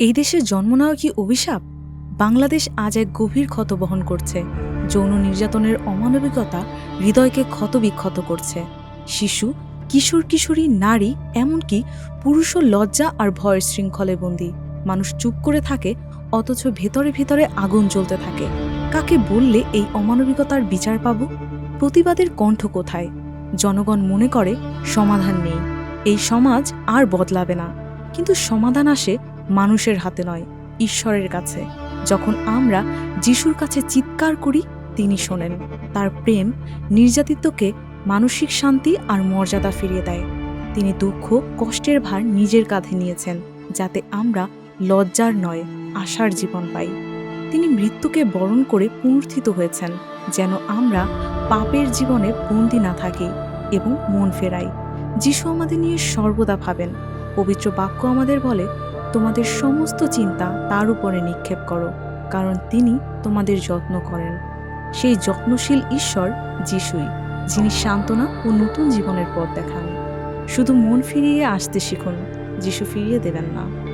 এই দেশে জন্ম নেওয়া কি অভিশাপ? বাংলাদেশ আজ এক গভীর ক্ষত বহন করছে। যৌন নির্যাতনের অমানবিকতা হৃদয়কে ক্ষতবিক্ষত করছে। শিশু, কিশোর কিশোরী, নারী, এমনকি পুরুষও লজ্জা আর ভয়ের শৃঙ্খলে বন্দী। মানুষ চুপ করে থাকে, অথচ ভেতরে ভেতরে আগুন জ্বলতে থাকে। কাকে বললে এই অমানবিকতার বিচার পাব? প্রতিবাদের কণ্ঠ কোথায়? জনগণ মনে করে, সমাধান নেই। এই সমাজ আর বদলাবে না। কিন্তু সমাধান আসে মানুষের হাতে নয়, ঈশ্বরের কাছে। যখন আমরা যিশুর কাছে চিৎকার করি, তিনি শোনেন। তার প্রেম নির্যাতিতকে মানসিক শান্তি আর মর্যাদা ফিরিয়ে দেয়। তিনি দুঃখ, কষ্টের ভার নিজের কাঁধে নিয়েছেন, যাতে আমরা লজ্জার নয়, আশার জীবন পাই। তিনি মৃত্যুকে বরণ করে পুনর্থিত হয়েছেন, যেন আমরা পাপের জীবনে বন্দি না থাকি এবং মন ফেরাই। যিশু আমাদের নিয়ে সর্বদা ভাবেন, পবিত্র বাক্য আমাদের বলে তোমাদের সমস্ত চিন্তা তার উপরে নিক্ষেপ করো, কারণ তিনি তোমাদের যত্ন করেন। সেই যত্নশীল ঈশ্বর যিশুই, যিনি সান্ত্বনা ও নতুন জীবনের পথ দেখান। শুধু মন ফিরিয়ে আসতে শিখুন, যিশু ফিরিয়ে দেবেন না।